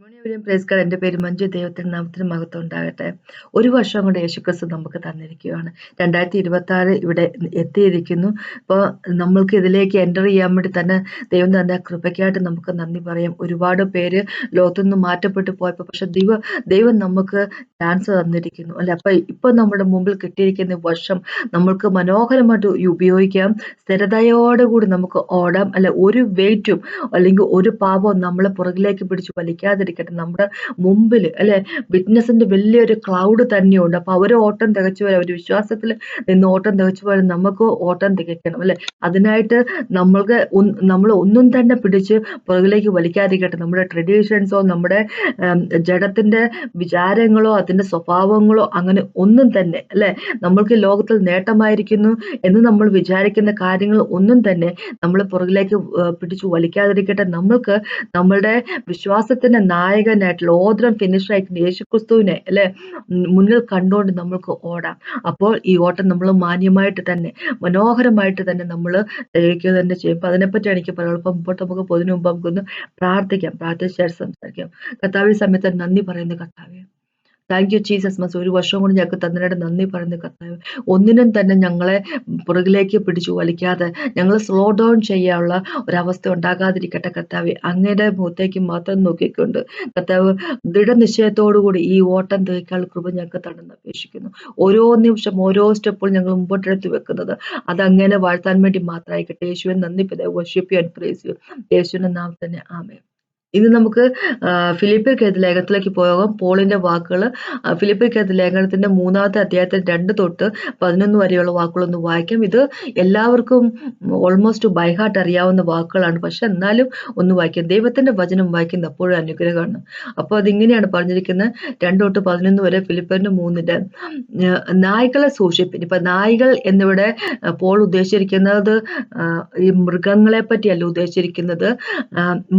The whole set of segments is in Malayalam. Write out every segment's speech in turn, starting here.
മോർണിംഗ് പ്രൈസ് കാർഡ് എന്റെ പേര് മഞ്ജു. ദൈവത്തിന്റെ നാമത്തിന് മഹത്വം ഉണ്ടാകട്ടെ. ഒരു വർഷം കൊണ്ട് യേശുക്രിസ്തു നമുക്ക് തന്നിരിക്കുകയാണ്. രണ്ടായിരത്തി ഇരുപത്തി ആറ് ഇവിടെ എത്തിയിരിക്കുന്നു. അപ്പോൾ നമ്മൾക്ക് ഇതിലേക്ക് എന്റർ ചെയ്യാൻ വേണ്ടി തന്നെ ദൈവം തന്നെ കൃപയ്ക്കായിട്ട് നമുക്ക് നന്ദി പറയാം. ഒരുപാട് പേര് ലോകത്തുനിന്ന് മാറ്റപ്പെട്ടു പോയപ്പോൾ പക്ഷെ ദൈവ ദൈവം നമുക്ക് ചാൻസ് തന്നിരിക്കുന്നു. അല്ലെ? അപ്പം ഇപ്പം നമ്മുടെ മുമ്പിൽ കിട്ടിയിരിക്കുന്ന വർഷം നമ്മൾക്ക് മനോഹരമായിട്ട് ഉപയോഗിക്കാം. സ്ഥിരതയോടുകൂടി നമുക്ക് ഓടാം. അല്ലെ? ഒരു വെയിറ്റും അല്ലെങ്കിൽ ഒരു പാപവും നമ്മളെ പുറകിലേക്ക് പിടിച്ച് വലിക്കാതിരിക്കട്ടെ നമ്മുടെ മുമ്പിൽ അല്ലെ? വിറ്റ്നസിന്റെ വലിയൊരു ക്ലൗഡ് തന്നെയുണ്ട്. അപ്പൊ അവർ ഓട്ടം തികച്ചു പോലെ അവർ വിശ്വാസത്തിൽ നിന്ന് ഓട്ടം തികച്ചു പോലെ നമുക്ക് ഓട്ടം തികയ്ക്കണം അല്ലെ? അതിനായിട്ട് നമ്മൾക്ക് നമ്മൾ ഒന്നും തന്നെ പിടിച്ച് പുറകിലേക്ക് വലിക്കാതിരിക്കട്ടെ. നമ്മുടെ ട്രഡീഷൻസോ നമ്മുടെ ജഡത്തിന്റെ വിചാരങ്ങളോ അതിന്റെ സ്വഭാവങ്ങളോ അങ്ങനെ ഒന്നും തന്നെ അല്ലെ? നമ്മൾക്ക് ലോകത്തിൽ നേട്ടമായിരിക്കുന്നു എന്ന് നമ്മൾ വിചാരിക്കുന്ന കാര്യങ്ങൾ ഒന്നും തന്നെ നമ്മൾ പുറകിലേക്ക് പിടിച്ചു വലിക്കാതിരിക്കട്ടെ. നമ്മൾക്ക് നമ്മളുടെ വിശ്വാസത്തിന്റെ നായകനായിട്ടുള്ള ഓദ്രം ഫിനിഷറായിട്ടുള്ള യേശുക്രിസ്തുവിനെ അല്ലെ മുന്നിൽ കണ്ടുകൊണ്ട് നമ്മൾക്ക് ഓടാം. അപ്പോൾ ഈ ഓട്ടം നമ്മൾ മാന്യമായിട്ട് തന്നെ മനോഹരമായിട്ട് തന്നെ നമ്മൾ തെളിയിക്കുക തന്നെ ചെയ്യും. അപ്പൊ അതിനെപ്പറ്റി എനിക്ക് പറയുള്ളൂ അപ്പം മുമ്പോട്ട് നമുക്ക് പൊതിന് മുമ്പ് നമുക്കൊന്ന് പ്രാർത്ഥിക്കാം. പ്രാർത്ഥിച്ചായിട്ട് സംസാരിക്കാം. കർത്താവ് സമയത്ത് നന്ദി പറയുന്ന കർത്താവേ. താങ്ക് യു ജീസസ് മസ് ഒരു വർഷം കൊണ്ട് ഞങ്ങൾക്ക് തന്നതിനായിട്ട് നന്ദി പറയുന്നു കർത്താവ്. ഒന്നിനും തന്നെ ഞങ്ങളെ പുറകിലേക്ക് പിടിച്ചു വലിക്കാതെ ഞങ്ങൾ സ്ലോ ഡൗൺ ചെയ്യാനുള്ള ഒരവസ്ഥ ഉണ്ടാകാതിരിക്കട്ടെ കർത്താവ്. അങ്ങയുടെ മുഖത്തേക്ക് മാത്രം നോക്കിക്കൊണ്ട് കർത്താവ് ദൃഢനിശ്ചയത്തോടുകൂടി ഈ ഓട്ടം തേക്കാൾ കൃപ ഞങ്ങൾക്ക് തടന്ന് അപേക്ഷിക്കുന്നു. ഓരോ നിമിഷം ഓരോ സ്റ്റെപ്പും ഞങ്ങൾ മുമ്പോട്ടെടുത്ത് വെക്കുന്നത് അത് അങ്ങനെ വാഴ്ത്താൻ വേണ്ടി മാത്രമായിക്കട്ടെ. യേശുവിൻ നന്ദി പിതാവ് വർഷിപ്പ് ആൻഡ് പ്രേസ് യു യേശുവിന്റെ നാം തന്നെ ആമേ ഇന്ന് നമുക്ക് ഫിലിപ്പിയർക്കെഴുത്ത് ലേഖനത്തിലേക്ക് പോകാം പോളിന്റെ വാക്കുകൾ ഫിലിപ്പിയർക്കെഴുത്ത് ലേഖനത്തിന്റെ മൂന്നാമത്തെ അധ്യായത്തിൽ രണ്ട് തൊട്ട് പതിനൊന്ന് വരെയുള്ള വാക്കുകളൊന്ന് വായിക്കാം. ഇത് എല്ലാവർക്കും ഓൾമോസ്റ്റ് ബൈഹാർട്ട് അറിയാവുന്ന വാക്കുകളാണ്. പക്ഷെ എന്നാലും ഒന്ന് വായിക്കാം. ദൈവത്തിന്റെ വചനം വായിക്കുന്ന എപ്പോഴും അനുഗ്രഹമാണ്. അപ്പോൾ അതിങ്ങനെയാണ് പറഞ്ഞിരിക്കുന്നത് രണ്ട് തൊട്ട് പതിനൊന്ന് വരെ ഫിലിപ്പിന്റെ മൂന്നിന്റെ നായ്ക്കളെ സൂക്ഷിപ്പിൻ. ഇപ്പൊ നായ്കൾ എന്നിവിടെ പോൾ ഉദ്ദേശിച്ചിരിക്കുന്നത് ഈ മൃഗങ്ങളെ പറ്റിയല്ല ഉദ്ദേശിച്ചിരിക്കുന്നത്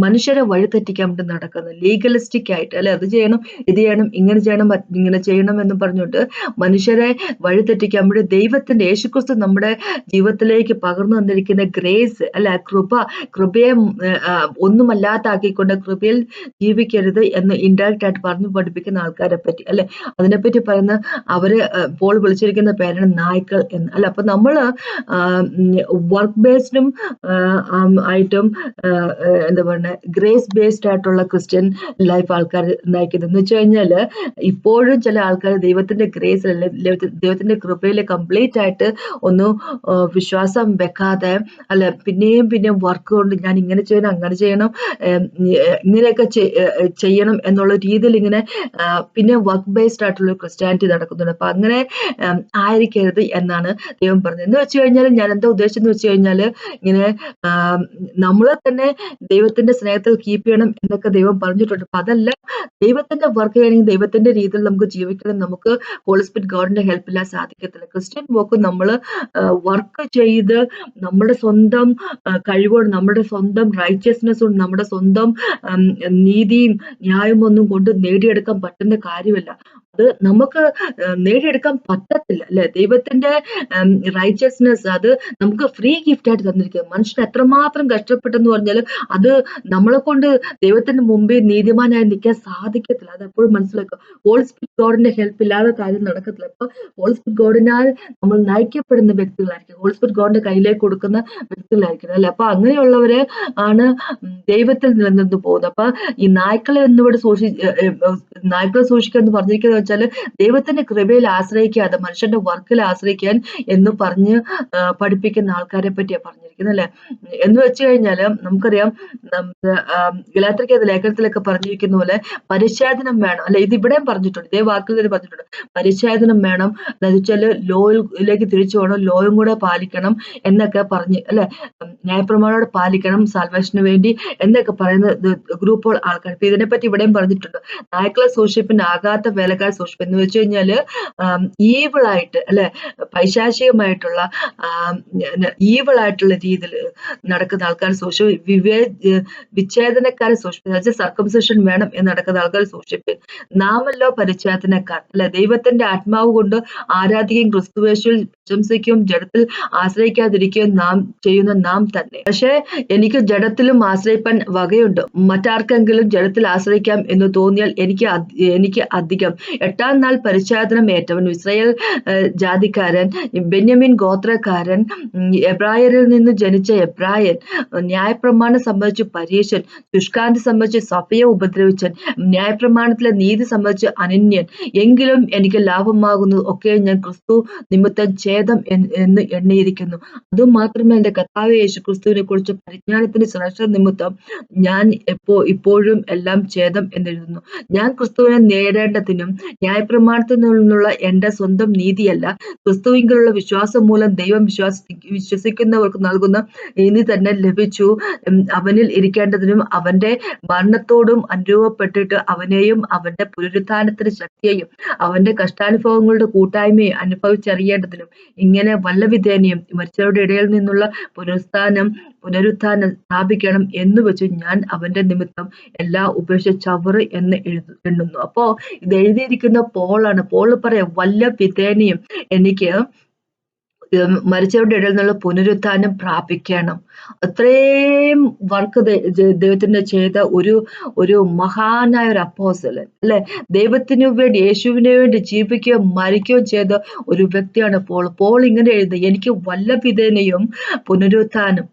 മനുഷ്യരെ വഴി തെറ്റിക്കാൻ വേണ്ടി നടക്കുന്നത്. ലീഗലിസ്റ്റിക് ആയിട്ട് അല്ലെ? അത് ചെയ്യണം ഇത് ചെയ്യണം ഇങ്ങനെ ചെയ്യണം ഇങ്ങനെ ചെയ്യണം എന്ന് പറഞ്ഞുകൊണ്ട് മനുഷ്യരെ വഴിതെറ്റിക്കാൻ വേണ്ടി ദൈവത്തിന്റെ യേശുക്രിസ്തു നമ്മുടെ ജീവിതത്തിലേക്ക് പകർന്നു വന്നിരിക്കുന്ന ഗ്രേസ് അല്ലെ കൃപ കൃപയെ ഒന്നുമല്ലാത്താക്കിക്കൊണ്ട് കൃപയിൽ ജീവിക്കരുത് എന്ന് ഇൻഡയറക്റ്റ് ആയിട്ട് പറഞ്ഞു പഠിപ്പിക്കുന്ന ആൾക്കാരെ പറ്റി അല്ലെ? അതിനെപ്പറ്റി പറയുന്ന അവർ പോൾ വിളിച്ചിരിക്കുന്ന പേരാണ് നായ്ക്കൾ എന്ന്. അല്ല അപ്പൊ നമ്മൾ വർക്ക് ബേസ്ഡും ആയിട്ടും എന്താ പറയുക ഗ്രേസ് ബേസ്ഡ് ആയിട്ടുള്ള ക്രിസ്ത്യൻ ലൈഫ് ആൾക്കാർ നയിക്കുന്നത് എന്ന് വെച്ച് കഴിഞ്ഞാൽ ഇപ്പോഴും ചില ആൾക്കാർ ദൈവത്തിന്റെ ഗ്രേസ് ദൈവത്തിന്റെ കൃപയിൽ കംപ്ലീറ്റ് ആയിട്ട് ഒന്ന് വിശ്വാസം വെക്കാതെ അല്ല പിന്നെയും പിന്നെയും വർക്ക് കൊണ്ട് ഞാൻ ഇങ്ങനെ ചെയ്യണം അങ്ങനെ ചെയ്യണം ഇങ്ങനെയൊക്കെ ചെയ്യണം എന്നുള്ള രീതിയിൽ ഇങ്ങനെ പിന്നെ വർക്ക് ബേസ്ഡ് ആയിട്ടുള്ള ക്രിസ്ത്യാനിറ്റി നടക്കുന്നുണ്ട്. അപ്പൊ അങ്ങനെ ആയിരിക്കരുത് എന്നാണ് ദൈവം പറഞ്ഞത്. എന്ന് വെച്ച് കഴിഞ്ഞാൽ ഞാൻ എന്താ ഉദ്ദേശിച്ചെന്ന് വെച്ച് കഴിഞ്ഞാൽ ഇങ്ങനെ നമ്മളെ തന്നെ ദൈവത്തിന്റെ സ്നേഹത്തിൽ കീപ്പ് ചെയ്യണം എന്നൊക്കെ ദൈവം പറഞ്ഞിട്ടുണ്ട്. അപ്പൊ അതല്ല ദൈവത്തിന്റെ വർക്ക് ചെയ്യണമെങ്കിൽ ദൈവത്തിന്റെ രീതിയിൽ നമുക്ക് ജീവിക്കണം. നമുക്ക് ഹോളിസ്പിറ്റ് ഗോഡിന്റെ ഹെൽപ്പ് ഇല്ലാതെ സാധിക്കത്തില്ല. ക്രിസ്ത്യൻ വോക്ക് നമ്മൾ വർക്ക് ചെയ്ത് നമ്മുടെ സ്വന്തം കഴിവോട് നമ്മുടെ സ്വന്തം റൈറ്റിയസ്നെസ് കൊണ്ട് നമ്മുടെ സ്വന്തം നീതിയും ന്യായമൊന്നും കൊണ്ട് നേടിയെടുക്കാൻ പറ്റുന്ന കാര്യമല്ല. അത് നമുക്ക് നേടിയെടുക്കാൻ പറ്റത്തില്ല അല്ലെ? ദൈവത്തിന്റെ റൈച്ചസ്നെസ് അത് നമുക്ക് ഫ്രീ ഗിഫ്റ്റ് ആയിട്ട് തന്നിരിക്കുക മനുഷ്യൻ എത്രമാത്രം കഷ്ടപ്പെട്ടെന്ന് പറഞ്ഞാൽ അത് നമ്മളെ കൊണ്ട് ദൈവത്തിന്റെ മുമ്പിൽ നീതിമാനായി നിൽക്കാൻ സാധിക്കത്തില്ല. അത് എപ്പോഴും മനസ്സിലാക്കുക. ഹോൾ സ്പിരിറ്റ് ഗോഡിന്റെ ഹെൽപ്പ് ഇല്ലാതെ കാര്യം നടക്കത്തില്ല. അപ്പൊ ഹോൾ സ്പിരിറ്റ് ഗോഡിനാൽ നമ്മൾ നയിക്കപ്പെടുന്ന വ്യക്തികളായിരിക്കും. ഹോൾ സ്പിരിറ്റ് ഗോഡിന്റെ കയ്യിലേക്ക് കൊടുക്കുന്ന വ്യക്തികളായിരിക്കും അല്ലെ? അപ്പൊ അങ്ങനെയുള്ളവരെ ആണ് ദൈവത്തിൽ നിലനിന്ന് പോകുന്നത്. അപ്പൊ ഈ നായ്ക്കളെ എന്നിവിടെ സൂക്ഷി നായ്ക്കളെ സൂക്ഷിക്കുക എന്ന് പറഞ്ഞിരിക്കുന്നത് വെച്ചാൽ ദൈവത്തിന്റെ കൃപയിൽ ആശ്രയിക്കാതെ മനുഷ്യന്റെ വർക്കിൽ ആശ്രയിക്കാൻ എന്ന് പറഞ്ഞ് പഠിപ്പിക്കുന്ന ആൾക്കാരെ പറ്റിയാണ് പറഞ്ഞിരിക്കുന്നത് അല്ലെ എന്ന് വെച്ച് കഴിഞ്ഞാൽ നമുക്കറിയാം ഗലാത്രിക്കത് ലേഖനത്തിലൊക്കെ പറഞ്ഞിരിക്കുന്ന പോലെ പരിശോധനം വേണം. അല്ലെ ഇത് ഇവിടെയും പറഞ്ഞിട്ടുണ്ട് ഇതേ വാക്കിൽ തന്നെ പറഞ്ഞിട്ടുണ്ട്. പരിശോധനം വേണം. എന്താ വെച്ചാൽ ലോയിലേക്ക് തിരിച്ചു പോകണം ലോയും കൂടെ പാലിക്കണം എന്നൊക്കെ പറഞ്ഞ് അല്ലെ ന്യായപ്രമാണോട് പാലിക്കണം സാൽവേഷന് വേണ്ടി എന്നൊക്കെ പറയുന്ന ഗ്രൂപ്പുകൾ ആൾക്കാർ ഇപ്പൊ ഇതിനെപ്പറ്റി ഇവിടെയും പറഞ്ഞിട്ടുണ്ട്. നായ്ക്കളെ സൂക്ഷിപ്പിന് ആകാത്ത വേലക്കാർ സൂക്ഷിപ്പ് എന്ന് വെച്ച് കഴിഞ്ഞാൽ ഈവിളായിട്ട് അല്ലെ പൈശാചികമായിട്ടുള്ള ഈവിളായിട്ടുള്ള രീതിയിൽ നടക്കുന്ന ആൾക്കാർ സൂക്ഷിപ്പ് വിവേ വിച്ഛേദനക്കാരെ സൂക്ഷിപ്പിക്കുക സർക്കംസേഷൻ വേണം എന്ന് നടക്കുന്ന ആൾക്കാർ സൂക്ഷിപ്പ്. നാമല്ലോ പരിച്ഛേദനക്കാർ. അല്ലെ? ദൈവത്തിന്റെ ആത്മാവ് കൊണ്ട് ആരാധിക്കുകയും ക്രിസ്തുവേശുവിൽ പ്രശംസിക്കുകയും ജഡത്തിൽ ആശ്രയിക്കാതിരിക്കുകയും നാം ചെയ്യുന്ന നാം തന്നെ. പക്ഷേ എനിക്ക് ജഡത്തിലും ആശ്രയിപ്പാൻ വകയുണ്ട്. മറ്റാർക്കെങ്കിലും ജഡത്തിൽ ആശ്രയിക്കാം എന്ന് തോന്നിയാൽ എനിക്ക് എനിക്ക് അധികം. എട്ടാം നാൾ പരിച്ഛേദനം ഏറ്റവൻ ഇസ്രയേൽ ജാതിക്കാരൻ ബെന്യമിൻ ഗോത്രക്കാരൻ എബ്രായരിൽ നിന്ന് ജനിച്ച എബ്രായൻ ന്യായപ്രമാണം സംബന്ധിച്ച് പരീശൻ ദുഷ്കാന്തി സംബന്ധിച്ച് സഭയെ ഉപദ്രവിച്ചൻ ന്യായപ്രമാണത്തിലെ നീതി സംബന്ധിച്ച് അനന്യൻ എങ്കിലും എനിക്ക് ലാഭമാകുന്നത് ഒക്കെ ഞാൻ ക്രിസ്തു നിമിത്തം ഛേദം എന്ന് എണ്ണിയിരിക്കുന്നു. അതുമാത്രമേ എന്റെ കർത്താവ് യേശു ക്രിസ്തുവിനെ കുറിച്ച് പരിജ്ഞാനത്തിന്റെ സുരക്ഷ നിമിത്തം ഞാൻ എപ്പോ ഇപ്പോഴും എല്ലാം ഛേദം എന്നെഴുതുന്നു ഞാൻ ക്രിസ്തുവിനെ നേടേണ്ടതിനും ന്യായപ്രമാണത്തിൽ നിന്നുള്ള എന്റെ സ്വന്തം നീതിയല്ല ക്രിസ്തുവിങ്കിലുള്ള വിശ്വാസം മൂലം ദൈവം വിശ്വാസ വിശ്വസിക്കുന്നവർക്ക് നൽകുന്ന നീതി തന്നെ ലഭിച്ചു. അവനിൽ ഇരിക്കേണ്ടതിനും അവന്റെ മരണത്തോടും അനുരൂപപ്പെട്ടിട്ട് അവനെയും അവന്റെ പുനരുത്ഥാനത്തിന് ശക്തിയെയും അവന്റെ കഷ്ടാനുഭവങ്ങളുടെ കൂട്ടായ്മയും അനുഭവിച്ചറിയേണ്ടതിനും ഇങ്ങനെ വല്ലവിധേനയും മരിച്ചവരുടെ ഇടയിൽ നിന്നുള്ള പുനരുത്ഥാനം പുനരുത്ഥാനം സ്ഥാപിക്കണം എന്ന് വെച്ച് ഞാൻ അവന്റെ നിമിത്തം എല്ലാ ഉപേക്ഷ ചവറ് എന്ന് എഴുതു എണ്ണുന്നു. അപ്പോ ഇത് എഴുതിയിരിക്കുന്ന പോളാണ്. പോൾ പറയാം വല്ല വിധേനയും എനിക്ക് മരിച്ചവരുടെ ഇടയിൽ നിന്നുള്ള പുനരുത്ഥാനം പ്രാപിക്കണം. അത്രയും വർക്ക് ദൈവത്തിന്റെ ചെയ്ത ഒരു ഒരു മഹാനായ ഒരു അപ്പോസലൻ അല്ലെ? ദൈവത്തിനു വേണ്ടി യേശുവിന് വേണ്ടി ജീവിക്കുകയോ മരിക്കുകയോ ചെയ്ത ഒരു വ്യക്തിയാണ് പോൾ. പോൾ ഇങ്ങനെ എഴുതുന്നത് എനിക്ക് വല്ല വിധേനയും പുനരുത്ഥാനം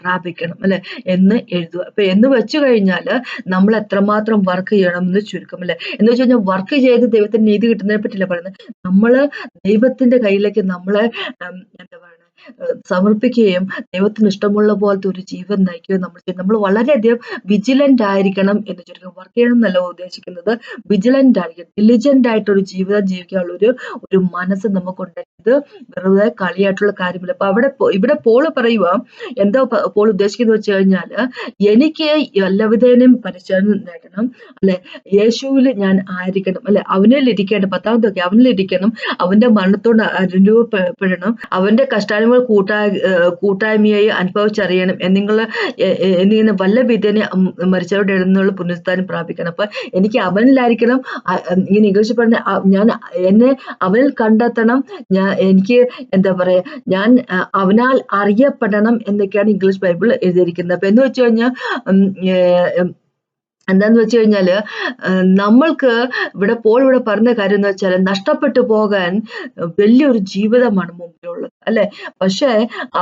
പ്രാപിക്കണം അല്ലെ? എന്ന് എഴുതുക. അപ്പൊ എന്ന് വെച്ചു കഴിഞ്ഞാൽ നമ്മൾ എത്രമാത്രം വർക്ക് ചെയ്യണം എന്ന് ചുരുക്കം അല്ലെ? എന്ന് വെച്ച് കഴിഞ്ഞാൽ വർക്ക് ചെയ്ത് ദൈവത്തിന് നീതി കിട്ടുന്നതിനെ പറ്റിയില്ല പറയുന്നത്? നമ്മൾ ദൈവത്തിന്റെ കയ്യിലേക്ക് നമ്മളെ എന്താ സമർപ്പിക്കുകയും ദൈവത്തിന് ഇഷ്ടമുള്ള പോലത്തെ ഒരു ജീവൻ നയിക്കുകയും നമ്മൾ ചെയ്യും നമ്മൾ വളരെയധികം വിജിലന്റ് ആയിരിക്കണം എന്ന് ചുരുക്കം വർക്ക് ചെയ്യണം എന്നല്ല ഉദ്ദേശിക്കുന്നത് വിജിലന്റ് ആയിരിക്കണം ആയിട്ട് ഒരു ജീവിതം ജീവിക്കാനുള്ള ഒരു ഒരു മനസ്സ് നമുക്കുണ്ടെങ്കിൽ വെറുതെ കളിയായിട്ടുള്ള കാര്യമില്ല അപ്പൊ അവിടെ ഇവിടെ പോൾ പറയുക എന്താ പോൾ ഉദ്ദേശിക്കുന്നത് വെച്ച് കഴിഞ്ഞാൽ എനിക്ക് എല്ലാവിധേനയും പരിശോധന നേടണം അല്ലെ യേശുവിൽ ഞാൻ ആയിരിക്കണം അല്ലെ അവനിൽ ഇരിക്കേണ്ട പത്താമതൊക്കെ അവനിൽ ഇരിക്കണം അവന്റെ മരണത്തോട് അനുരൂപപ്പെടണം അവന്റെ കഷ്ടാനുഭവം കൂട്ടായ കൂട്ടായ്മയായി അനുഭവിച്ചറിയണം. എന്നിങ്ങൾ എന്നിങ്ങനെ വല്ല വിധേനെ മരിച്ചവരുടെ ഇടുന്നുള്ള പുനരുത്ഥാനം പ്രാപിക്കണം. അപ്പൊ എനിക്ക് അവനിലായിരിക്കണം. ഇങ്ങനെ ഇംഗ്ലീഷ് പറഞ്ഞ ഞാൻ എന്നെ അവനിൽ കണ്ടെത്തണം. ഞാൻ എനിക്ക് എന്താ പറയാ ഞാൻ അവനാൽ അറിയപ്പെടണം എന്നൊക്കെയാണ് ഇംഗ്ലീഷ് ബൈബിൾ എഴുതിയിരിക്കുന്നത്. അപ്പൊ എന്ന് വെച്ച് കഴിഞ്ഞാൽ എന്താന്ന് വെച്ച് കഴിഞ്ഞാൽ നമ്മൾക്ക് ഇവിടെ പോൾ ഇവിടെ പറഞ്ഞ കാര്യം എന്ന് വെച്ചാൽ നഷ്ടപ്പെട്ടു പോകാൻ വലിയൊരു ജീവിതമാണ് മുമ്പിലുള്ളത് അല്ലെ? പക്ഷേ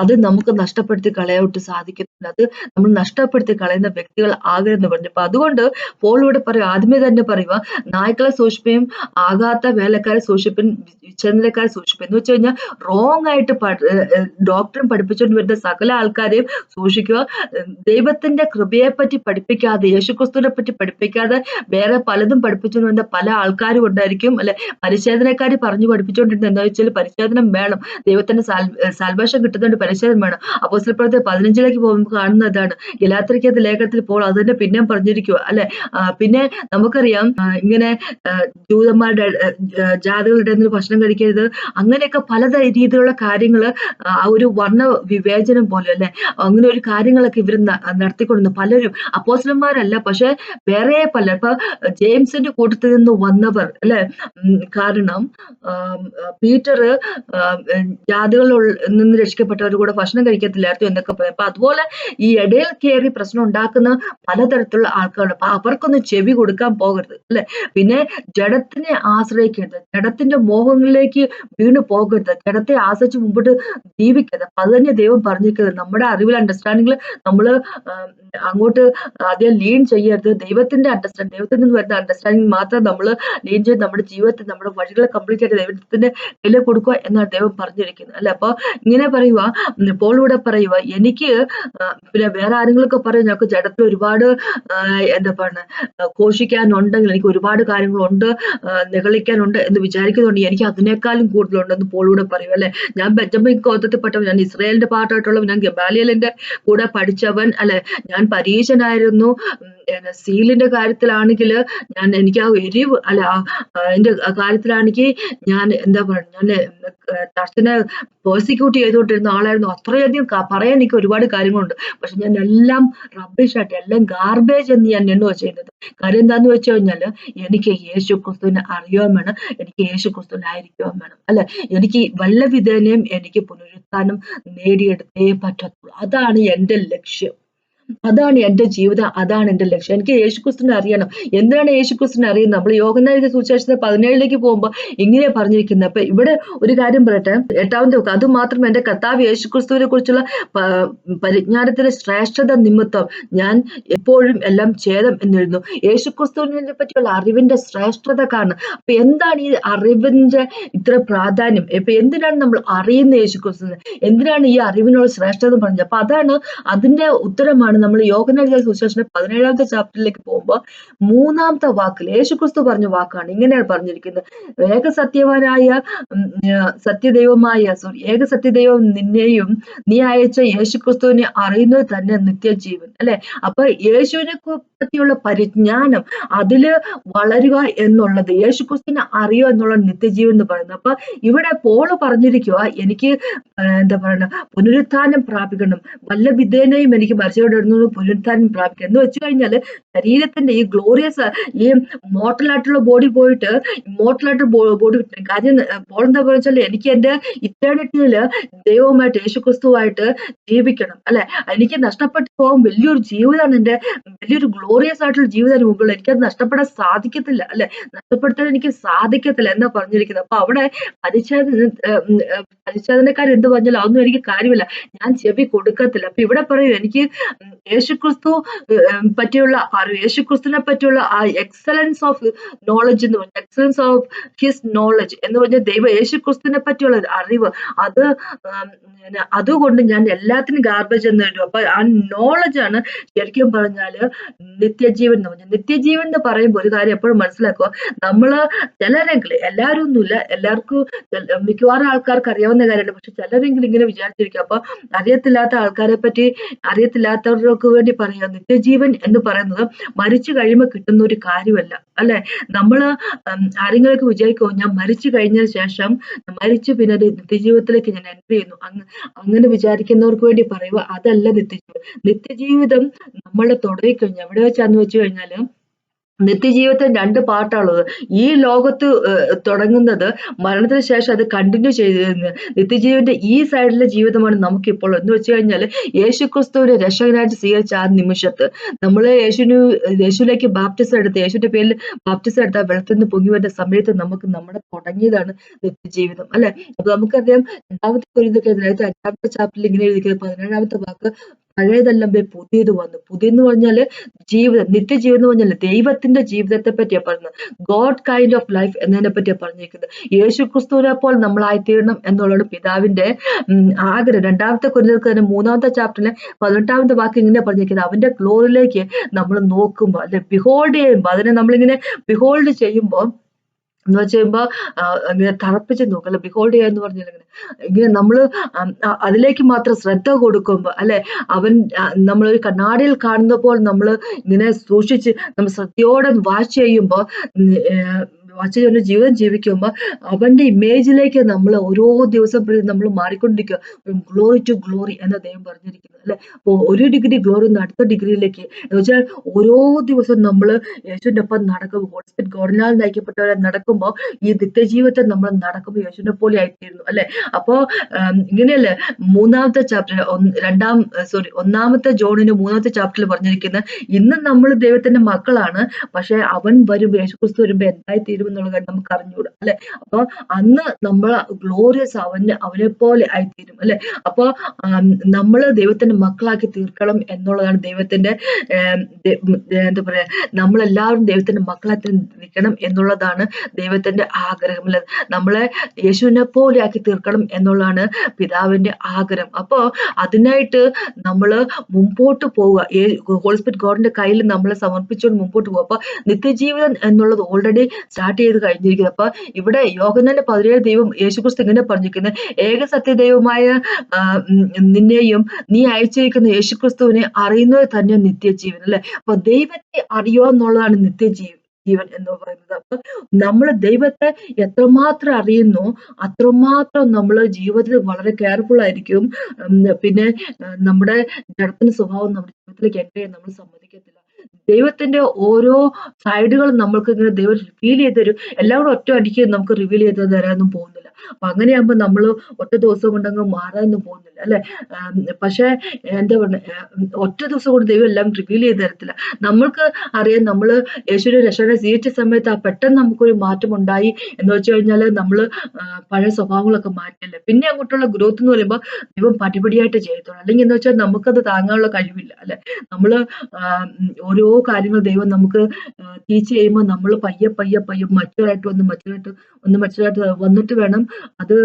അത് നമുക്ക് നഷ്ടപ്പെടുത്തി കളയായിട്ട് സാധിക്കുന്നില്ല. അത് നമ്മൾ നഷ്ടപ്പെടുത്തി കളയുന്ന വ്യക്തികൾ ആകരുതെന്ന് പറഞ്ഞു. അപ്പൊ അതുകൊണ്ട് പോൾ ഇവിടെ പറയും ആദ്യമേ തന്നെ പറയുക നായ്ക്കളെ സൂക്ഷിപ്പയും ആകാത്ത വേലക്കാരെ സൂക്ഷിപ്പൻ വിച്ഛേദനക്കാരെ സൂക്ഷിപ്പൻ. എന്ന് വെച്ച് കഴിഞ്ഞാൽ റോങ് ആയിട്ട് ഡോക്ടറും പഠിപ്പിച്ചുകൊണ്ട് വരുന്ന സകല ആൾക്കാരെയും സൂക്ഷിക്കുക. ദൈവത്തിന്റെ കൃപയെ പറ്റി പഠിപ്പിക്കാതെ യേശുക്രിസ്തുവിനെ പറ്റി പഠിപ്പിക്കാതെ വേറെ പലതും പഠിപ്പിച്ചുകൊണ്ട് വന്ന പല ആൾക്കാരും ഉണ്ടായിരിക്കും അല്ലെ? പരിശോധനക്കാർ പറഞ്ഞു പഠിപ്പിച്ചുകൊണ്ടിരുന്നത് എന്താ വെച്ചാൽ പരിശോധനം വേണം. ദൈവത്തിന്റെ സാൽവേഷൻ കിട്ടുന്നതുകൊണ്ട് പരിശോധന വേണം. അപ്പോൾ പ്രവർത്തി പതിനഞ്ചിലേക്ക് പോകുമ്പോൾ കാണുന്നതാണ് ഗലാത്രിക്കത്തെ ലേഖനത്തിൽ പോൾ അത് തന്നെ പിന്നെയും പറഞ്ഞിരിക്കുക അല്ലെ? പിന്നെ നമുക്കറിയാം ഇങ്ങനെ ജൂതന്മാരുടെ ജാതികളുടെ ഭക്ഷണം കഴിക്കരുത്. അങ്ങനെയൊക്കെ പല രീതിയിലുള്ള കാര്യങ്ങൾ ആ ഒരു വർണ വിവേചനം പോലെ അല്ലെ? അങ്ങനെ ഒരു കാര്യങ്ങളൊക്കെ ഇവർ നടത്തിക്കൊണ്ടിരുന്നു. പലരും അപ്പോസ്റ്റലന്മാരല്ല പക്ഷെ വേറെ പല ഇപ്പൊ ജെയിംസിന്റെ കൂട്ടത്തിൽ നിന്ന് വന്നവർ അല്ലെ? കാരണം പീറ്റർ ജാതികളിൽ നിന്ന് രക്ഷിക്കപ്പെട്ടവർ കൂടെ ഭക്ഷണം കഴിക്കത്തില്ലായിരുന്നു എന്നൊക്കെ പറയും. അപ്പൊ അതുപോലെ ഈ ഇടയിൽ കയറി പ്രശ്നം ഉണ്ടാക്കുന്ന പലതരത്തിലുള്ള ആൾക്കാരുണ്ട്. അപ്പൊ അവർക്കൊന്നും ചെവി കൊടുക്കാൻ പോകരുത് അല്ലെ? പിന്നെ ജഡത്തിനെ ആശ്രയിക്കരുത്. ജഡത്തിന്റെ മോഹങ്ങളിലേക്ക് വീണ് പോകരുത്. ജഡത്തെ ആശ്രയിച്ച് മുമ്പോട്ട് ജീവിക്കരുത്. അപ്പൊ അത് തന്നെ ദൈവം പറഞ്ഞിരിക്കുന്നത്. നമ്മുടെ അറിവിൽ അണ്ടർസ്റ്റാൻഡിങ്ങിൽ നമ്മൾ അങ്ങോട്ട് ആദ്യം ലീൻ ചെയ്യരുത്. ദൈവത്തിന്റെ അണ്ടർസ്റ്റാൻഡ് ദൈവത്തിൽ നിന്ന് വരുന്ന അണ്ടർസ്റ്റാൻഡിങ് മാത്രം നമ്മൾ ലീൻ ചെയ്ത് നമ്മുടെ ജീവിതത്തിൽ നമ്മുടെ വഴികളെ കംപ്ലീറ്റ് ആയിട്ട് ദൈവത്തിന്റെ വില കൊടുക്കുക എന്നാണ് ദൈവം പറഞ്ഞിരിക്കുന്നത് അല്ലെ? അപ്പൊ ഇങ്ങനെ പറയുക പോൾ ഇവിടെ പറയുക എനിക്ക് പിന്നെ വേറെ ആരെങ്കിലൊക്കെ പറയും ഞങ്ങൾക്ക് ജഡത്തിൽ ഒരുപാട് എന്താ പറയുക ഘോഷിക്കാനുണ്ടെങ്കിൽ എനിക്ക് ഒരുപാട് കാര്യങ്ങളുണ്ട് നിഗളിക്കാനുണ്ട് എന്ന് വിചാരിക്കുന്നുണ്ട് എനിക്ക് അതിനേക്കാളും കൂടുതലുണ്ടെന്ന് പോളൂടെ പറയും അല്ലെ? ഞാൻ ബെഞ്ചമിൻ കോത്തത്തിൽപ്പെട്ടവൻ ഞാൻ ഇസ്രായേലിന്റെ പാട്ടായിട്ടുള്ളവൻ ഞാൻ ഗബാലിയലിന്റെ കൂടെ പഠിച്ചവൻ അല്ലെ? ഞാൻ പരീശനായിരുന്നു സീലിന്റെ കാര്യത്തിലാണെങ്കിൽ ഞാൻ എനിക്ക് ആ എരിവ് അല്ല അതിന്റെ കാര്യത്തിലാണെങ്കിൽ ഞാൻ എന്താ പറയുക ഞാൻ ചർച്ചിനെ പേഴ്സിക്യൂട്ട് ചെയ്തുകൊണ്ടിരുന്ന ആളായിരുന്നു. അത്രയധികം പറയാൻ എനിക്ക് ഒരുപാട് കാര്യങ്ങളുണ്ട്. പക്ഷെ ഞാൻ എല്ലാം റബ്ബിഷായിട്ട് എല്ലാം ഗാർബേജ് എന്ന് ഞാൻ എണ്ണുക ചെയ്യുന്നത്. കാര്യം എന്താന്ന് വെച്ച് കഴിഞ്ഞാൽ എനിക്ക് യേശു ക്രിസ്തുവിനെ അറിയാൻ വേണം എനിക്ക് യേശു ക്രിസ്തുവിനായിരിക്കുവാൻ വേണം. അല്ലെ? എനിക്ക് വല്ല വിധേനയും എനിക്ക് പുനരുത്ഥാനം നേടിയെടുത്തേ പറ്റത്തുള്ളൂ. അതാണ് എന്റെ ലക്ഷ്യം. അതാണ് എന്റെ ജീവിതം അതാണ് എന്റെ ലക്ഷ്യം. എനിക്ക് യേശുക്രിസ്തുവിനെ അറിയണം. എന്താണ് യേശുക്രിസ്തുവിനെ അറിയുന്നത്? നമ്മൾ യോഗനായ സുശേഷത്തിന് പതിനേഴിലേക്ക് പോകുമ്പോൾ ഇങ്ങനെ പറഞ്ഞിരിക്കുന്നത് അപ്പൊ ഇവിടെ ഒരു കാര്യം പറയട്ടെ. എട്ടാമത്തെ ഒക്കെ അത് മാത്രം എന്റെ കർത്താവ് യേശുക്രിസ്തുവിനെ കുറിച്ചുള്ള പരിജ്ഞാനത്തിന്റെ ശ്രേഷ്ഠത നിമിത്തം ഞാൻ എപ്പോഴും എല്ലാം ഛേദം എന്നെഴുതുന്നു യേശുക്രിസ്തുവിനെ പറ്റിയുള്ള അറിവിന്റെ ശ്രേഷ്ഠത കാരണം. അപ്പൊ എന്താണ് ഈ അറിവിന്റെ ഇത്ര പ്രാധാന്യം? ഇപ്പൊ എന്തിനാണ് നമ്മൾ അറിയുന്ന യേശുക്രിസ്തുവിനെ? എന്തിനാണ് ഈ അറിവിനുള്ള ശ്രേഷ്ഠത പറഞ്ഞത്? അപ്പൊ അതാണ് അതിന്റെ ഉത്തരമാണ് ആണ് നമ്മൾ യോഗനടിച്ച സുശേഷന്റെ പതിനേഴാമത്തെ ചാപ്റ്ററിലേക്ക് പോകുമ്പോൾ മൂന്നാമത്തെ വാക്കിൽ യേശുക്രിസ്തു പറഞ്ഞ വാക്കാണ് ഇങ്ങനെയാണ് പറഞ്ഞിരിക്കുന്നത്. ഏക സത്യവാനായ സത്യദൈവമായ സോറി ഏക സത്യദൈവം നിന്നെയും നീ അയച്ച യേശുക്രിസ്തുവിനെ അറിയുന്നത് തന്നെ നിത്യജീവൻ അല്ലെ? അപ്പൊ യേശുവിനെ പറ്റിയുള്ള പരിജ്ഞാനം അതിൽ വളരുക എന്നുള്ളത് യേശുക്രിസ്തുവിനെ അറിയുക എന്നുള്ള നിത്യജീവൻ എന്ന് പറയുന്നത്. അപ്പൊ ഇവിടെ പോൾ പറഞ്ഞിരിക്കുക എനിക്ക് എന്താ പറയണ പുനരുത്ഥാനം പ്രാപിക്കണം വല്ല വിധേനയും എനിക്ക് മരിച്ചവരുടെ കിടന്നു പുനരുത്ഥാനം പ്രാപിക്കുക. എന്ന് വെച്ച് കഴിഞ്ഞാൽ ശരീരത്തിന്റെ ഈ ഗ്ലോറിയസ് ഈ മോട്ടലായിട്ടുള്ള ബോഡി പോയിട്ട് മോട്ടലായിട്ടുള്ള ബോഡി കിട്ടും കാര്യം പോൾ എന്താ വെച്ചാൽ എനിക്ക് എന്റെ ഇറ്റേണിറ്റിയിൽ ദൈവവുമായിട്ട് യേശുക്രിസ്തുവായിട്ട് ജീവിക്കണം അല്ലെ? എനിക്ക് നഷ്ടപ്പെട്ടു പോകാൻ വലിയൊരു ജീവിതമാണ് എന്റെ വലിയൊരു ഗ്ലോറിയസ് ആയിട്ടുള്ള ജീവിതം മുമ്പിൽ എനിക്കത് നഷ്ടപ്പെടാൻ സാധിക്കത്തില്ല അല്ലെ? നഷ്ടപ്പെടുത്താൻ എനിക്ക് സാധിക്കത്തില്ല എന്നാ പറഞ്ഞിരിക്കുന്നത്. അപ്പൊ അവിടെ പരിച്ഛേദന പരിച്ഛേദനക്കാർ എന്ത് പറഞ്ഞാലും അതൊന്നും എനിക്ക് കാര്യമില്ല. ഞാൻ ചെവി കൊടുക്കത്തില്ല. അപ്പൊ ഇവിടെ പറയൂ എനിക്ക് യേശുക്രിസ്തു പറ്റിയുള്ള യേശുക്രിസ്തുവിനെ പറ്റിയുള്ള ആ എക്സലൻസ് ഓഫ് നോളജ് എന്ന് പറഞ്ഞാൽ എക്സലൻസ് ഓഫ് ഹിസ് നോളജ് എന്ന് പറഞ്ഞാൽ ദൈവ യേശുക്രിസ്തുവിനെ പറ്റിയുള്ള അറിവ്. അത് അതുകൊണ്ട് ഞാൻ എല്ലാത്തിനും ഗാർബേജ് എന്ന് വരും അപ്പൊ ആ നോളജ് ആണ് ശരിക്കും പറഞ്ഞാൽ നിത്യജീവൻ എന്ന് പറഞ്ഞാൽ നിത്യജീവൻ എന്ന് പറയുമ്പോൾ ഒരു കാര്യം എപ്പോഴും മനസ്സിലാക്കുക. നമ്മൾ ചിലരെങ്കിലും എല്ലാവരും ഒന്നുമില്ല എല്ലാവർക്കും മിക്കവാറും ആൾക്കാർക്ക് അറിയാവുന്ന കാര്യമാണ് പക്ഷെ ചിലരെങ്കിലും ഇങ്ങനെ വിചാരിച്ചിരിക്കും. അപ്പൊ അറിയത്തില്ലാത്ത ആൾക്കാരെ പറ്റി അറിയത്തില്ലാത്തവർക്ക് വേണ്ടി പറയാം നിത്യജീവൻ എന്ന് പറയുന്നത് മരിച്ചു കഴിയുമ്പോൾ കിട്ടുന്ന ഒരു കാര്യമല്ല അല്ലെ? നമ്മൾ ആരെങ്കിലൊക്കെ വിചാരിക്കുമോ ഞാൻ മരിച്ചു കഴിഞ്ഞതിന് ശേഷം മരിച്ചു പിന്നെ നിത്യജീവിതത്തിലേക്ക് ഞാൻ എന്റർ ചെയ്യുന്നു. അങ് അങ്ങനെ വിചാരിക്കുന്നവർക്ക് വേണ്ടി പറയുക അതല്ല നിത്യജീവിതം നിത്യജീവിതം നമ്മളെ തുടങ്ങിക്കഴിഞ്ഞാൽ എവിടെ വെച്ചാന്ന് വെച്ച് കഴിഞ്ഞാൽ നിത്യജീവിതത്തിന് രണ്ട് പാർട്ടാണുള്ളത്. ഈ ലോകത്ത് തുടങ്ങുന്നത് മരണത്തിന് ശേഷം അത് കണ്ടിന്യൂ ചെയ്തിരുന്നത് നിത്യജീവിന്റെ ഈ സൈഡിലെ ജീവിതമാണ് നമുക്കിപ്പോൾ. എന്ന് വെച്ച് കഴിഞ്ഞാൽ യേശു ക്രിസ്തുവിനെ രക്ഷകനായിട്ട് സ്വീകരിച്ച ആ നിമിഷത്ത് നമ്മൾ യേശുവിന് യേശുവിലേക്ക് ബാപ്റ്റിസം എടുത്ത് യേശുവിന്റെ പേരിൽ ബാപ്റ്റിസം എടുത്ത വെള്ളത്തിൽ നിന്ന് പൊങ്ങി വരുന്ന സമയത്ത് നമുക്ക് നമ്മുടെ തുടങ്ങിയതാണ് നിത്യജീവിതം. അല്ലെ? അപ്പൊ നമുക്കറിയാം രണ്ടാമത്തെ കുരുതൊക്കെ അഞ്ചാമത്തെ ചാപ്റ്ററിൽ ഇങ്ങനെ എഴുതിക്കുന്നത് പതിനേഴാമത്തെ വാക്ക് പഴയതെല്ലാം പോയി പുതിയത് വന്നു. പുതിയെന്ന് പറഞ്ഞാൽ ജീവിതം നിത്യജീവൻ എന്ന് പറഞ്ഞാൽ ദൈവത്തിന്റെ ജീവിതത്തെ പറ്റിയാ പറഞ്ഞത്. ഗോഡ് കൈൻഡ് ഓഫ് ലൈഫ് എന്നതിനെ പറ്റിയാ പറഞ്ഞിരിക്കുന്നത്. യേശു ക്രിസ്തുവിനെ പോലെ നമ്മളായിത്തീരണം എന്നുള്ളത് പിതാവിന്റെ ആഗ്രഹം. രണ്ടാമത്തെ കുരുതർക്ക് തന്നെ മൂന്നാമത്തെ ചാപ്റ്ററിലെ പതിനെട്ടാമത്തെ വാക്ക് ഇങ്ങനെ പറഞ്ഞിരിക്കുന്നത് അവന്റെ ഗ്ലോറിലേക്ക് നമ്മൾ നോക്കുമ്പോൾ അല്ലെ ബിഹോൾഡ് ചെയ്യുമ്പോൾ അതിനെ നമ്മളിങ്ങനെ ബിഹോൾഡ് ചെയ്യുമ്പോൾ എന്ന് വെച്ച് കഴിയുമ്പോൾ ഇങ്ങനെ തറപ്പിച്ച് നോക്കും. അല്ലെ ബിഹോൾഡ് ചെയ്യുക എന്ന് പറഞ്ഞാൽ ഇങ്ങനെ ഇങ്ങനെ നമ്മൾ അതിലേക്ക് മാത്രം ശ്രദ്ധ കൊടുക്കുമ്പോൾ അല്ലെ? അവൻ നമ്മളൊരു കണ്ണാടിയിൽ കാണുന്ന പോലെ നമ്മൾ ഇങ്ങനെ സൂക്ഷിച്ച് നമ്മൾ ശ്രദ്ധയോടെ വാച്ച് ചെയ്യുമ്പോൾ വാച്ച് ജീവിതം ജീവിക്കുമ്പോൾ അവന്റെ ഇമേജിലേക്ക് നമ്മൾ ഓരോ ദിവസം നമ്മൾ മാറിക്കൊണ്ടിരിക്കുക. ഗ്ലോറി ടു ഗ്ലോറി എന്ന ദൈവം പറഞ്ഞിരിക്കുന്നത് അല്ലെ? ഒരു ഡിഗ്രി ഗ്ലോറി നിന്ന് അടുത്ത ഡിഗ്രിയിലേക്ക് എന്ന് വെച്ചാൽ ഓരോ ദിവസം നമ്മൾ യേശുവിന്റെ ഒപ്പം നടക്കുമ്പോൾ ഹോസ്പിറ്റ് ഗോഡനാൽ നയിക്കപ്പെട്ടവരെ നടക്കുമ്പോൾ ഈ നിത്യജീവിതത്തെ നമ്മൾ നടക്കുമ്പോൾ യേശുവിനെ പോലെ ആയിത്തീരുന്നു അല്ലെ? അപ്പോൾ ഇങ്ങനെയല്ലേ? മൂന്നാമത്തെ ചാപ്റ്റർ രണ്ടാം സോറി ഒന്നാമത്തെ ജോണിന് മൂന്നാമത്തെ ചാപ്റ്ററിൽ പറഞ്ഞിരിക്കുന്നത് ഇന്ന് നമ്മൾ ദൈവത്തിന്റെ മക്കളാണ് പക്ഷെ അവൻ വരുമ്പോ യേശുക്രിസ്തു വരുമ്പോ എന്തായി എന്നുള്ള കാര്യം നമുക്ക് അറിഞ്ഞുകൂടാ അല്ലെ? അപ്പൊ അന്ന് നമ്മൾ ഗ്ലോറിയസ് അവന് അവനെ പോലെ ആയിത്തീരും അല്ലെ? അപ്പൊ നമ്മൾ ദൈവത്തിന്റെ മക്കളാക്കി തീർക്കണം എന്നുള്ളതാണ് ദൈവത്തിന്റെ എന്താ പറയാ നമ്മളെല്ലാവരും ദൈവത്തിന്റെ മക്കളാക്കി നിൽക്കണം എന്നുള്ളതാണ് ദൈവത്തിന്റെ ആഗ്രഹം അല്ലെ? നമ്മളെ യേശുവിനെ പോലെ ആക്കി തീർക്കണം എന്നുള്ളതാണ് പിതാവിന്റെ ആഗ്രഹം. അപ്പോ അതിനായിട്ട് നമ്മൾ മുമ്പോട്ട് പോവുക. ഹോൾസ്പിറ്റ് ഗോഡിന്റെ കയ്യിൽ നമ്മളെ സമർപ്പിച്ചുകൊണ്ട് മുമ്പോട്ട് പോവുക. അപ്പൊ നിത്യജീവിതം എന്നുള്ളത് ഓൾറെഡി സ്റ്റാർട്ട് സ്റ്റാർട്ട് ചെയ്ത് കഴിഞ്ഞിരിക്കുന്നത് അപ്പൊ ഇവിടെ യോഗനന്റെ പതിനേഴ് ദൈവം യേശുക്രിസ്തു ഇങ്ങനെ പറഞ്ഞിരിക്കുന്നത് ഏക സത്യദൈവമായ ദൈവമായ നിന്നെയും നീ അയച്ചിരിക്കുന്ന യേശുക്രിസ്തുവിനെ അറിയുന്നത് തന്നെ നിത്യജീവൻ അല്ലെ? അപ്പൊ ദൈവത്തെ അറിയുക എന്നുള്ളതാണ് നിത്യജീവൻ ജീവൻ എന്ന് പറയുന്നത്. അപ്പൊ നമ്മൾ ദൈവത്തെ എത്രമാത്രം അറിയുന്നു അത്രമാത്രം നമ്മൾ ജീവിതത്തിൽ വളരെ കെയർഫുൾ ആയിരിക്കും. പിന്നെ നമ്മുടെ ജഡത്തിന്റെ സ്വഭാവം നമ്മുടെ ജീവിതത്തിലേക്ക് ചെയ്യാൻ നമ്മൾ സമ്മതിക്കത്തില്ല. ദൈവത്തിന്റെ ഓരോ സൈഡുകളും നമ്മൾക്ക് ഇങ്ങനെ ദൈവം റിവീൽ ചെയ്ത് തരും എല്ലാം കൂടെ ഒറ്റ അടിക്ക് നമുക്ക് റിവീൽ ചെയ്ത് തരാനൊന്നും പോകുന്നില്ല. അപ്പൊ അങ്ങനെയാകുമ്പോൾ നമ്മൾ ഒറ്റ ദിവസം കൊണ്ടങ്ങ് മാറാനൊന്നും പോകുന്നില്ല അല്ലെ? പക്ഷെ എന്താ പറയുക ഒറ്റ ദിവസം കൊണ്ട് ദൈവം എല്ലാം റിവീൽ ചെയ്ത് തരത്തില്ല. നമ്മൾക്ക് അറിയാം നമ്മൾ യേശുവിനെ രക്ഷയുടെ സ്വീകരിച്ച സമയത്ത് ആ പെട്ടെന്ന് നമുക്കൊരു മാറ്റം ഉണ്ടായി എന്ന് വെച്ച് കഴിഞ്ഞാൽ നമ്മൾ പഴയ സ്വഭാവങ്ങളൊക്കെ മാറ്റില്ല പിന്നെ അങ്ങോട്ടുള്ള ഗ്രോത്ത് എന്ന് പറയുമ്പോൾ ദൈവം പടിപടിയായിട്ട് ചെയ്യത്തുള്ളൂ. അല്ലെങ്കിൽ എന്ന് വെച്ചാൽ നമുക്കത് താങ്ങാനുള്ള കഴിവില്ല അല്ലെ? നമ്മൾ ഓരോ കാര്യങ്ങൾ ദൈവം നമുക്ക് ടീച്ച് ചെയ്യുമ്പോൾ നമ്മൾ പയ്യെ പയ്യെ പയ്യെ മച്ചുവറായിട്ട് വന്ന് മച്ചുവറായിട്ട് ഒന്ന് മച്ചുവറായിട്ട് വന്നിട്ട് വേണം അത്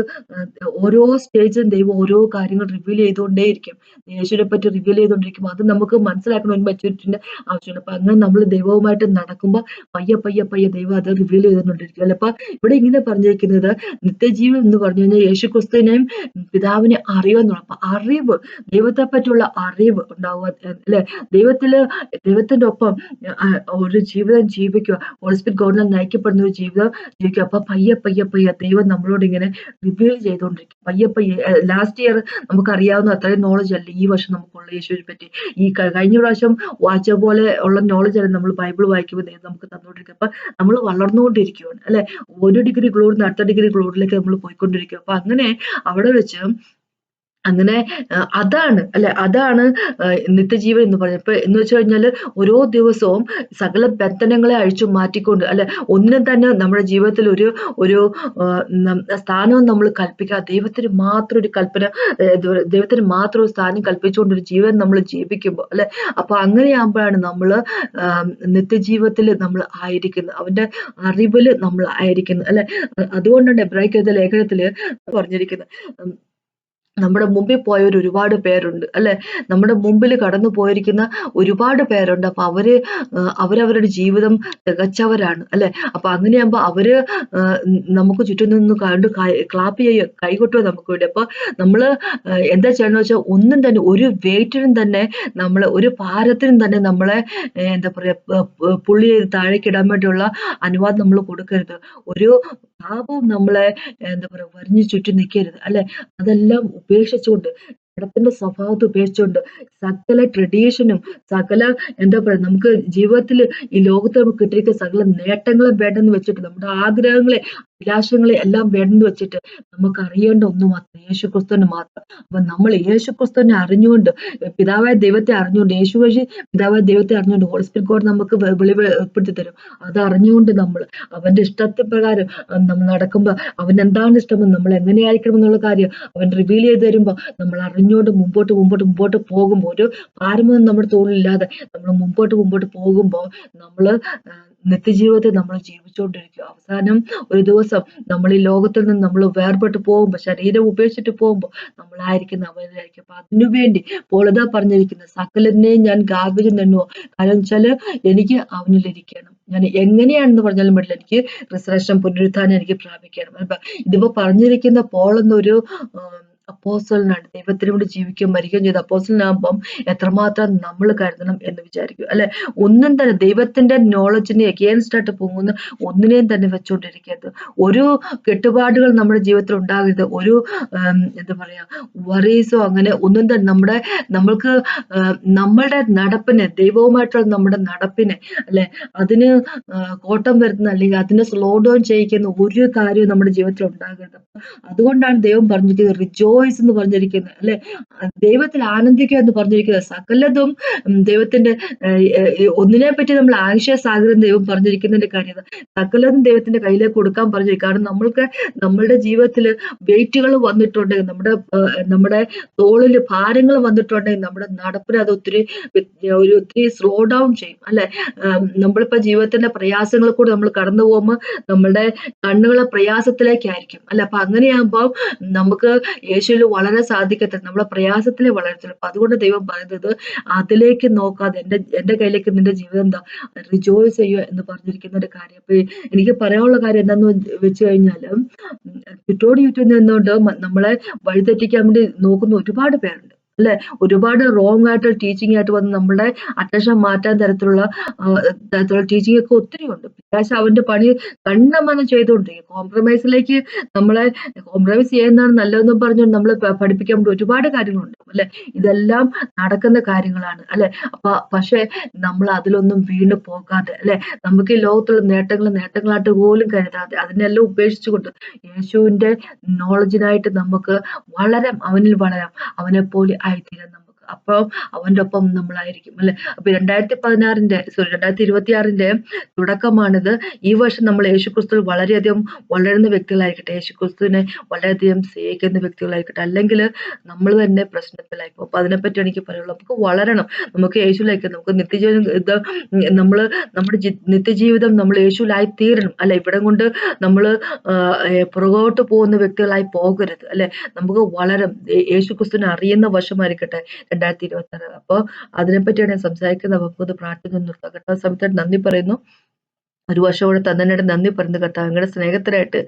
ഓരോ സ്റ്റേജിലും ദൈവം ഓരോ കാര്യങ്ങൾ റിവീൽ ചെയ്തുകൊണ്ടേയിരിക്കും. യേശുവിനെ പറ്റി റിവീൽ ചെയ്തുകൊണ്ടിരിക്കും. അത് നമുക്ക് മനസ്സിലാക്കണം ഒരു മെച്ചൂരിറ്റിന്റെ ആവശ്യമുണ്ട് അപ്പൊ അങ്ങനെ നമ്മൾ ദൈവവുമായിട്ട് നടക്കുമ്പോൾ പയ്യ പയ്യ പയ്യ ദൈവം അത് റിവീൽ ചെയ്തുകൊണ്ടിരിക്കും അല്ലെ? അപ്പൊ ഇവിടെ ഇങ്ങനെ പറഞ്ഞിരിക്കുന്നത് നിത്യജീവൻ എന്ന് പറഞ്ഞു കഴിഞ്ഞാൽ യേശു ക്രിസ്തുവിനെയും പിതാവിനെ അറിയുമെന്നുള്ള അപ്പൊ അറിവ് ദൈവത്തെ പറ്റിയുള്ള അറിവ് ഉണ്ടാവുക അല്ലെ? ദൈവത്തിൽ ദൈവത്തിന്റെ ഒപ്പം ഒരു ജീവിതം ജീവിക്കുക. ഹോളിസ്പിറ്റ് ഗവൺമെന്റ് നയിക്കപ്പെടുന്ന ഒരു ജീവിതം ജീവിക്കുക. അപ്പൊ പയ്യ പയ്യ പയ്യ ദൈവം നമ്മളോട് ഇങ്ങനെ റിവീൽ ചെയ്തുകൊണ്ടിരിക്കും അയ്യപ്പ ലാസ്റ്റ് ഇയർ നമുക്ക് അറിയാവുന്ന അത്രയും നോളജ് അല്ല ഈ വർഷം നമുക്കുള്ള യേശുവിനെ പറ്റി? ഈ കഴിഞ്ഞ പ്രാവശ്യം വാച്ച പോലെ ഉള്ള നോളജ് അല്ല നമ്മൾ ബൈബിൾ വായിക്കുമ്പോൾ നമുക്ക് തന്നുകൊണ്ടിരിക്കും അപ്പൊ നമ്മൾ വളർന്നുകൊണ്ടിരിക്കുകയാണ് അല്ലെ? ഒരു ഡിഗ്രി ഗ്ലോറിന് അടുത്ത ഡിഗ്രി ഗ്ലോറിലേക്ക് നമ്മൾ പോയിക്കൊണ്ടിരിക്കുക അപ്പൊ അങ്ങനെ അവിടെ വെച്ച് അങ്ങനെ അതാണ് അല്ലെ അതാണ് നിത്യജീവൻ എന്ന് പറയുന്നത്. ഇപ്പൊ എന്ന് വെച്ച് കഴിഞ്ഞാൽ ഓരോ ദിവസവും സകല ബന്ധനങ്ങളെ അഴിച്ചു മാറ്റിക്കൊണ്ട് അല്ലെ ഒന്നിനും തന്നെ നമ്മുടെ ജീവിതത്തിൽ ഒരു ഒരു സ്ഥാനവും നമ്മൾ കൽപ്പിക്കുക ദൈവത്തിന് മാത്രം ഒരു കൽപ്പന ദൈവത്തിന് മാത്രം ഒരു സ്ഥാനം കൽപ്പിച്ചുകൊണ്ട് ഒരു ജീവൻ നമ്മൾ ജീവിക്കുമ്പോൾ അല്ലെ അപ്പൊ അങ്ങനെയാകുമ്പോഴാണ് നമ്മൾ നിത്യജീവിതത്തിൽ നമ്മൾ ആയിരിക്കുന്നത്. അവന്റെ അറിവിൽ നമ്മൾ ആയിരിക്കുന്നത് അല്ലെ അതുകൊണ്ടാണ് എബ്രാഹിക്കത്തെ ലേഖനത്തിൽ പറഞ്ഞിരിക്കുന്നത് നമ്മുടെ മുമ്പിൽ പോയവർ ഒരുപാട് പേരുണ്ട് അല്ലെ? നമ്മുടെ മുമ്പിൽ കടന്നു പോയിരിക്കുന്ന ഒരുപാട് പേരുണ്ട്. അപ്പൊ അവർ അവരവരുടെ ജീവിതം തികച്ചവരാണ് അല്ലെ? അപ്പൊ അങ്ങനെയാകുമ്പോ അവർ നമുക്ക് ചുറ്റും നിന്ന് കണ്ട് ക്ലാപ്പ് ചെയ്യുക കൈകൊട്ടുക നമുക്ക് വേണ്ടി. അപ്പൊ നമ്മൾ എന്താ ചെയ്യണമെന്ന് വെച്ചാൽ ഒന്നും തന്നെ ഒരു വെയിറ്റിനും തന്നെ നമ്മളെ ഒരു ഭാരത്തിനും തന്നെ നമ്മളെ എന്താ പറയാ പുള്ളി താഴേക്കിടാൻ വേണ്ടിയുള്ള അനുവാദം നമ്മൾ കൊടുക്കരുത്. ഒരു പാപവും നമ്മളെ എന്താ പറയാ വരിഞ്ഞു ചുറ്റി നിൽക്കരുത് അല്ലെ? അതെല്ലാം ഉപേക്ഷിച്ചുകൊണ്ട് ജഡത്തിന്റെ സ്വഭാവത്തെ ഉപേക്ഷിച്ചുകൊണ്ട് സകല ട്രഡീഷനും സകല എന്താ പറയാ നമുക്ക് ജീവിതത്തിൽ ഈ ലോകത്ത് നമുക്ക് കിട്ടിയിരിക്കുന്ന സകല നേട്ടങ്ങളും വേണ്ടെന്ന് വെച്ചിട്ട് നമ്മുടെ ആഗ്രഹങ്ങളെ അഭിലാഷങ്ങളെ എല്ലാം വേണ്ടെന്ന് വെച്ചിട്ട് നമുക്ക് അറിയേണ്ട ഒന്ന് മാത്രം യേശു ക്രിസ്തുവിന് മാത്രം. അപ്പൊ നമ്മൾ യേശു ക്രിസ്തുവിനെ അറിഞ്ഞുകൊണ്ട് പിതാവായ ദൈവത്തെ അറിഞ്ഞുകൊണ്ട് യേശു വഴി പിതാവായ ദൈവത്തെ അറിഞ്ഞുകൊണ്ട് ഹോളിസ്പിറ്റ് ഗോഡ് നമുക്ക് വെളിപ്പെടുത്തി തരും. അത് അറിഞ്ഞുകൊണ്ട് നമ്മൾ അവന്റെ ഇഷ്ടത്തെ പ്രകാരം നമ്മൾ നടക്കുമ്പോൾ അവൻ എന്താണ് ഇഷ്ടമെന്ന് നമ്മൾ എങ്ങനെയായിരിക്കണം എന്നുള്ള കാര്യം അവൻ റിവീൽ ചെയ്ത് തരുമ്പോൾ നമ്മൾ അറിഞ്ഞുകൊണ്ട് മുമ്പോട്ട് മുമ്പോട്ട് മുമ്പോട്ട് പോകുമ്പോൾ ഒരു ഭാരമൊന്നും നമ്മുടെ തോളിലില്ലാതെ നമ്മൾ മുമ്പോട്ട് മുമ്പോട്ട് പോകുമ്പോൾ നമ്മൾ നിത്യജീവിതത്തിൽ നമ്മൾ ജീവിച്ചുകൊണ്ടിരിക്കും അവസാനം ഒരു ദിവസം നമ്മൾ ഈ ലോകത്തിൽ നിന്ന് നമ്മൾ വേർപെട്ട് പോകുമ്പോൾ ശരീരം ഉപേക്ഷിച്ചിട്ട് പോകുമ്പോൾ നമ്മളായിരിക്കുന്ന അവരായിരിക്കും. അപ്പൊ അതിനുവേണ്ടി പോളത പറഞ്ഞിരിക്കുന്നത് സകലതിനെയും ഞാൻ ഗാർബേജ് നിന്നുവോ കാരണം വെച്ചാൽ എനിക്ക് അവനിലിരിക്കണം ഞാൻ എങ്ങനെയാണെന്ന് പറഞ്ഞാലും പറ്റില്ല. എനിക്ക് റിസർവേഷൻ പുനരുദ്ധാനം എനിക്ക് പ്രാപിക്കണം. ഇതിപ്പോ പറഞ്ഞിരിക്കുന്ന പോൾ എന്നൊരു അപ്പോസ്റ്റലിനാണ് ദൈവത്തിന് വേണ്ടി ജീവിക്കുകയും മരിക്കുകയും ചെയ്ത അപ്പോസ്റ്റലിനാകുമ്പം എത്രമാത്രം നമ്മൾ കരുതണം എന്ന് വിചാരിക്കും അല്ലെ? ഒന്നും തന്നെ ദൈവത്തിന്റെ നോളജിനെ അഗേൻസ്റ്റ് ആയിട്ട് പോകുന്ന ഒന്നിനെയും തന്നെ വെച്ചുകൊണ്ടിരിക്കരുത് ഒരു കെട്ടുപാടുകൾ നമ്മുടെ ജീവിതത്തിൽ ഉണ്ടാകരുത്. ഒരു എന്താ പറയാ വറീസോ അങ്ങനെ ഒന്നും തന്നെ നമ്മുടെ നമ്മൾക്ക് നമ്മളുടെ നടപ്പിനെ ദൈവവുമായിട്ടുള്ള നമ്മുടെ നടപ്പിനെ അല്ലെ? അതിന് കോട്ടം വരുത്തുന്ന അല്ലെങ്കിൽ അതിനെ സ്ലോ ഡൗൺ ചെയ്യിക്കുന്ന ഒരു കാര്യവും നമ്മുടെ ജീവിതത്തിൽ ഉണ്ടാകരുത്. അതുകൊണ്ടാണ് ദൈവം പറഞ്ഞിരിക്കുന്നത് റിജോയ്സ് എന്ന് പറഞ്ഞിരിക്കുന്നത് അല്ലെ? ദൈവത്തിൽ ആനന്ദിക്കുക എന്ന് പറഞ്ഞിരിക്കുന്നത് സകലതും ദൈവത്തിന്റെ ഒന്നിനെ പറ്റി നമ്മൾ ആൻഷ്യസ് ആഗ്രഹം ദൈവം പറഞ്ഞിരിക്കുന്നതിന്റെ കാര്യം സകലതും ദൈവത്തിന്റെ കയ്യിലേക്ക് കൊടുക്കാൻ പറഞ്ഞിരിക്കും കാരണം നമ്മൾക്ക് നമ്മളുടെ ജീവിതത്തിൽ വെയിറ്റുകൾ വന്നിട്ടുണ്ടെങ്കിൽ നമ്മുടെ നമ്മുടെ തോളിൽ ഭാരങ്ങൾ വന്നിട്ടുണ്ടെങ്കിൽ നമ്മുടെ നടപ്പിന് അത് ഒത്തിരി ഒരു ഒത്തിരി സ്ലോ ഡൗൺ ചെയ്യും അല്ലെ? നമ്മളിപ്പോ ജീവിതത്തിന്റെ പ്രയാസങ്ങൾ കൂടി നമ്മൾ കടന്നു പോകുമ്പോൾ നമ്മളുടെ കണ്ണുകളെ പ്രയാസത്തിലേക്കായിരിക്കും അല്ലെ? അപ്പൊ അങ്ങനെയാകുമ്പോൾ നമുക്ക് യേശു യേശുവിൽ വളരെ സാധിക്കത്തില്ല നമ്മളെ പ്രയാസത്തിലേ വളരത്തുള്ളൂ. അപ്പൊ അതുകൊണ്ട് ദൈവം പറയുന്നത് അതിലേക്ക് നോക്കാതെ എന്റെ എന്റെ കയ്യിലേക്ക് നിന്റെ ജീവിതം എന്താ റിജോയ്സ് ചെയ്യുക എന്ന് പറഞ്ഞിരിക്കുന്ന ഒരു കാര്യം. അപ്പൊ എനിക്ക് പറയാനുള്ള കാര്യം എന്താന്ന് വെച്ച് കഴിഞ്ഞാൽ ചുറ്റോട് ചുറ്റും നിന്നുകൊണ്ട് നമ്മളെ വഴിതെറ്റിക്കാൻ വേണ്ടി നോക്കുന്ന ഒരുപാട് പേരുണ്ട്. അല്ലെ? ഒരുപാട് റോങ് ആയിട്ടുള്ള ടീച്ചിങ് ആയിട്ട് വന്ന് നമ്മുടെ അറ്റൻഷൻ മാറ്റാൻ തരത്തിലുള്ള തരത്തിലുള്ള ടീച്ചിങ് ഒക്കെ ഒത്തിരി ഉണ്ട്. പിശാശ് അവന്റെ പണി കണ്ണമനം ചെയ്തുകൊണ്ടിരിക്കും. കോംപ്രമൈസിലേക്ക് നമ്മളെ കോംപ്രമൈസ് ചെയ്യുന്നതാണ് നല്ലതെന്ന് പറഞ്ഞുകൊണ്ട് നമ്മൾ പഠിപ്പിക്കാൻ വേണ്ടി ഒരുപാട് കാര്യങ്ങളുണ്ട് അല്ലെ? ഇതെല്ലാം നടക്കുന്ന കാര്യങ്ങളാണ് അല്ലെ? അപ്പൊ പക്ഷെ നമ്മൾ അതിലൊന്നും വീണ് പോകാതെ അല്ലെ? നമുക്ക് ഈ ലോകത്തുള്ള നേട്ടങ്ങൾ നേട്ടങ്ങളായിട്ട് പോലും കരുതാതെ അതിനെല്ലാം ഉപേക്ഷിച്ചുകൊണ്ട് യേശുവിന്റെ നോളജിനായിട്ട് നമുക്ക് വളരാം അവനിൽ വളരാം. അവനെ പോലെ ആയിത്തീരാൻ നമുക്ക് അപ്പോൾ അവന്റെ ഒപ്പം നമ്മളായിരിക്കും അല്ലെ? അപ്പൊ രണ്ടായിരത്തി പതിനാറിന്റെ സോറി രണ്ടായിരത്തി ഇരുപത്തി ആറിന്റെ തുടക്കമാണിത്. ഈ വർഷം നമ്മൾ യേശുക്രിസ്തു വളരെയധികം വളരുന്ന വ്യക്തികളായിരിക്കട്ടെ യേശുക്രിസ്തുവിനെ വളരെയധികം സ്നേഹിക്കുന്ന വ്യക്തികളായിരിക്കട്ടെ അല്ലെങ്കിൽ നമ്മൾ തന്നെ പ്രശ്നത്തിലായി അപ്പൊ അതിനെപ്പറ്റി എനിക്ക് പറയുള്ളൂ നമുക്ക് വളരണം. നമുക്ക് യേശുവിലേക്ക് നമുക്ക് നിത്യജീവിതം ഇത് നമ്മൾ നമ്മുടെ നിത്യജീവിതം നമ്മൾ യേശുവിലായി തീരണം അല്ലെ? ഇവിടം കൊണ്ട് നമ്മൾ പുറകോട്ട് പോകുന്ന വ്യക്തികളായി പോകരുത് അല്ലെ? നമുക്ക് വളരും യേശുക്രിസ്തുവിനെ അറിയുന്ന വശമായിരിക്കട്ടെ. രണ്ടായിരത്തി ഇരുപത്തി ആറ് അപ്പോൾ അതിനെപ്പറ്റിയാണ് ഞാൻ സംസാരിക്കുന്നത്. അപ്പോൾ അത് പ്രാർത്ഥിക്കുന്നു നിർത്താം. കേട്ടോ സമയത്ത് നന്ദി പറയുന്നു. ഒരു വർഷം കൂടെ തന്നതിനായിട്ട് നന്ദി പറയുന്നു കർത്താവ്. അങ്ങയുടെ സ്നേഹത്തിനായിട്ട്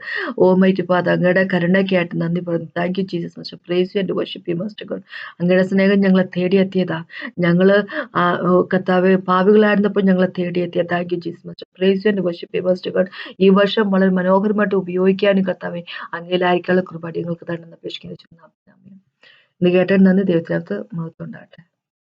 ഓ മൈറ്റ് പാത അങ്ങയുടെ കരുണയ്ക്കായിട്ട് നന്ദി പറയുന്നു. Thank you Jesus master praise you and worship you master God അങ്ങയുടെ സ്നേഹം ഞങ്ങളെ തേടിയെത്തിയതാ. ഞങ്ങൾ കർത്താവ് പാവികളായിരുന്നപ്പോൾ ഞങ്ങളെ തേടിയെത്തിയ thank you Jesus master praise you and worship you master God ഈ വർഷം വളരെ മനോഹരമായിട്ട് ഉപയോഗിക്കാനും കർത്താവെ അങ്ങയിലായിരിക്കാനുള്ള കൃപാടി ഞങ്ങൾക്ക് തന്നെ അപേക്ഷിക്കുന്നു. ഇന്ന് കേട്ടതിന് നന്ദി ദൈവത്തിനകത്ത് മഹത്വം ഉണ്ടാകട്ടെ.